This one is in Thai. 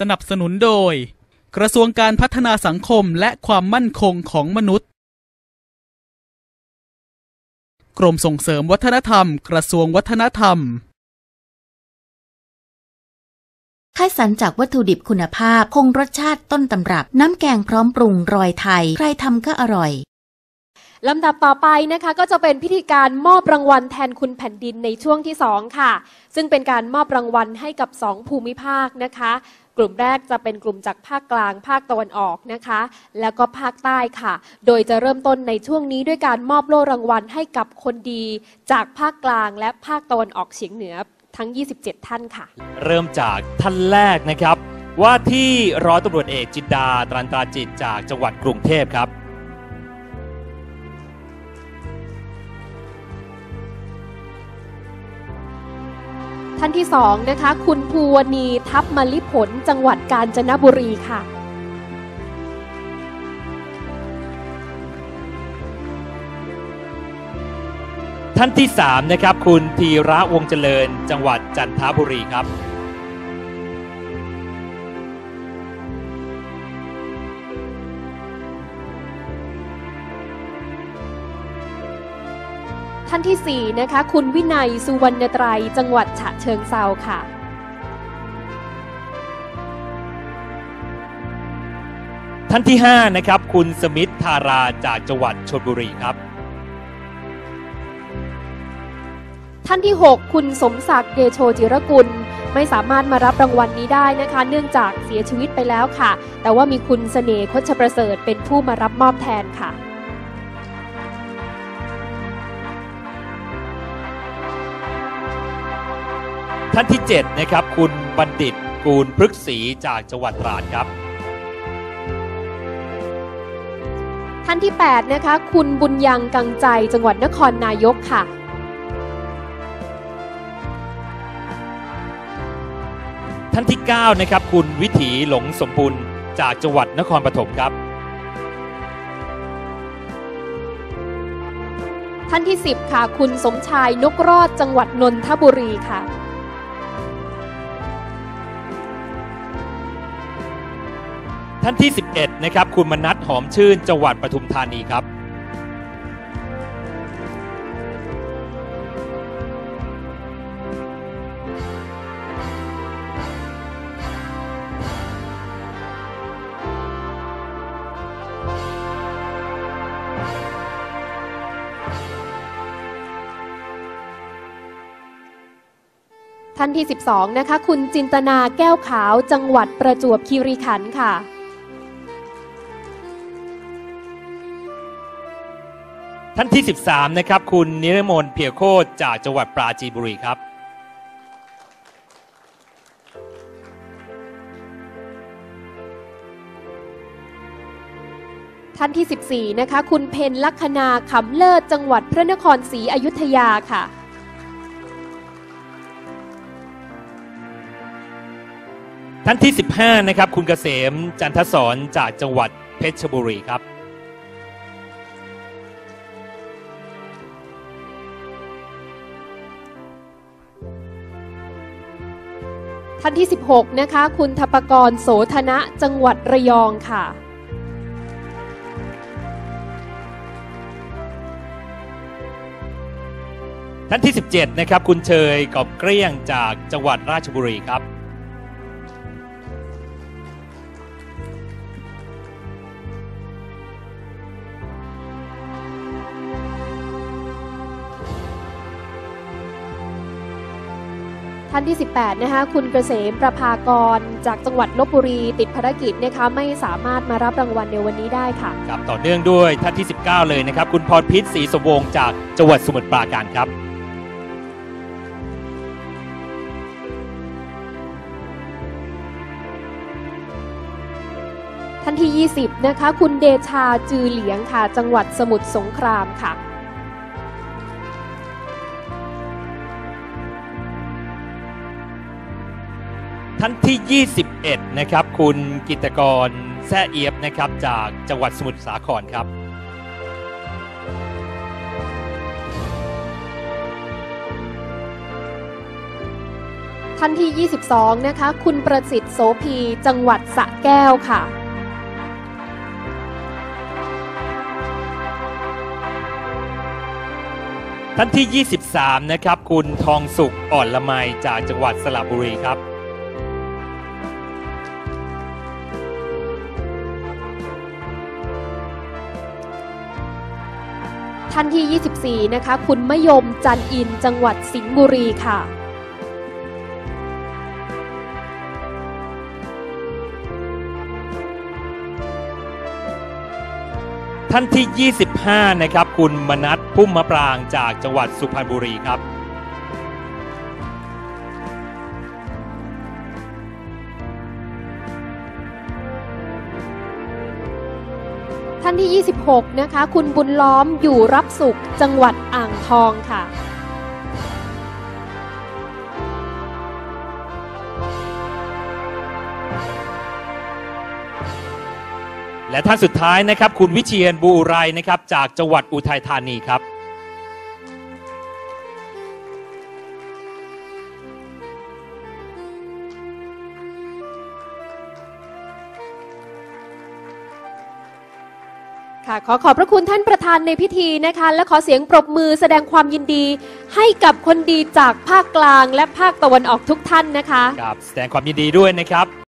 สนับสนุนโดย กระทรวงการพัฒนาสังคมและความมั่นคงของมนุษย์ กรมส่งเสริมวัฒนธรรม กระทรวงวัฒนธรรม คัดสรรจากวัตถุดิบคุณภาพ คงรสชาติต้นตำรับ น้ำแกงพร้อมปรุงรอยไทย ใครทำก็อร่อยลำดับต่อไปนะคะก็จะเป็นพิธีการมอบรางวัลแทนคุณแผ่นดินในช่วงที่ 2 ค่ะ ซึ่งเป็นการมอบรางวัลให้กับ 2 ภูมิภาคนะคะ กลุ่มแรกจะเป็นกลุ่มจากภาคกลาง ภาคตะวันออกนะคะ แล้วก็ภาคใต้ค่ะ โดยจะเริ่มต้นในช่วงนี้ด้วยการมอบโล่รางวัลให้กับคนดีจากภาคกลางและภาคตะวันออกเฉียงเหนือทั้ง 27 ท่านค่ะ เริ่มจากท่านแรกนะครับ ว่าที่ร้อยตำรวจเอกจินดาตรันตราจิตจากจังหวัดกรุงเทพครับ ท่านที่สองนะคะ คุณภูวณีทัพมลิผลจังหวัดกาญจนบุรีค่ะ ท่านที่สามนะครับ คุณธีระวงเจริญจังหวัดจันทบุรีครับ ท่านที่สี่นะคะ คุณวินัยสุวรรณไตรจังหวัดฉะเชิงเซาค่ะ ท่านที่ห้านะครับ คุณสมิทธธาราจากจังหวัดชลบุรีครับ ท่านที่ 6 คุณสมศักดิ์เดโชจิรกุลไม่สามารถมารับรางวัลนี้ได้นะคะ เนื่องจากเสียชีวิตไปแล้วค่ะ แต่ว่ามีคุณเสน่ห์คชประเสริฐเป็นผู้มารับมอบแทนค่ะ ท่านที่เจ็ดนะครับคุณบัณฑิตกูลพฤกษีจากจังหวัดตราดครับ ท่านที่8นะคะคุณบุญยังกังใจจังหวัดนครนายกค่ะท่านที่ 9 นะครับ คุณวิถีหลงสมบุญจากจังหวัดนครปฐมครับ ท่านที่ 10 ค่ะ คุณสมชายนกรอดจังหวัดนนทบุรีค่ะ ท่านที่ 11 นะครับ คุณมนัทหอมชื่น จังหวัดปทุมธานีครับ ท่านที่ 12 นะคะ คุณจินตนาแก้วขาว จังหวัดประจวบคีรีขันธ์ค่ะ ท่านที่ 13 นะครับ คุณนิรมนต์เพียรโคตจากจังหวัดปราจีนบุรีครับท่านที่ 14 นะคะ คุณเพนลัคนาขำเลิศจังหวัดพระนครศรีอยุธยาค่ะ ท่านที่ 15 นะครับ คุณเกษมจันทศรจากจังหวัดเพชรบุรีครับ ท่านที่ 16 นะคะ คุณทปกรโสธนะจังหวัดระยองค่ะ ท่านที่ 17 นะครับ คุณเชยกอบเกลี้ยงจากจังหวัดราชบุรีครับ ท่านที่ 18 นะคะ คุณเกษมประภากร จากจังหวัดลบบุรี ติดภารกิจนะคะไม่สามารถมารับรางวัลในวันนี้ได้ค่ะ ครับต่อเนื่องด้วยท่านที่ 19 เลยนะครับ คุณพรพิษศรีสมวงศ์จากจังหวัดสมุทรปราการครับ ท่านที่ 20 นะคะ คุณเดชาจือเหลียงค่ะ จังหวัดสมุทรสงครามค่ะ ท่านที่ 21 นะครับ คุณกิตกรแซ่เอียบนะครับ จากจังหวัดสมุทรสาครครับทท่านที่ 22 นะคะ คุณประสิทธิ์โสพีจังหวัดสระแก้วค่ะท่านที่ 23 นะครับ คุณทองสุขอ่อนละไมจากจังหวัดสระบุรีครับ ท่านที่ 24 นะคะ คุณมยมจันอินจังหวัดสิงห์บุรีค่ะ ท่านที่ 25 นะครับ คุณมนัทพุ่มมะปรางจากจังหวัดสุพรรณบุรีครับานที่ 26 นะคะ คุณบุญล้อมอยู่รับสุขจังหวัดอ่างทองค่ะ และท่านสุดท้ายนะครับ คุณวิเชียนบูไรนะครับ จากจังหวัดอุทัยธานีครับ ค่ะขอขอบพระคุณท่านประธานในพิธีนะคะ และขอเสียงปรบมือแสดงความยินดี ให้กับคนดีจากภาคกลางและภาคตะวันออกทุกท่านนะคะ ครับแสดงความยินดีด้วยนะครับ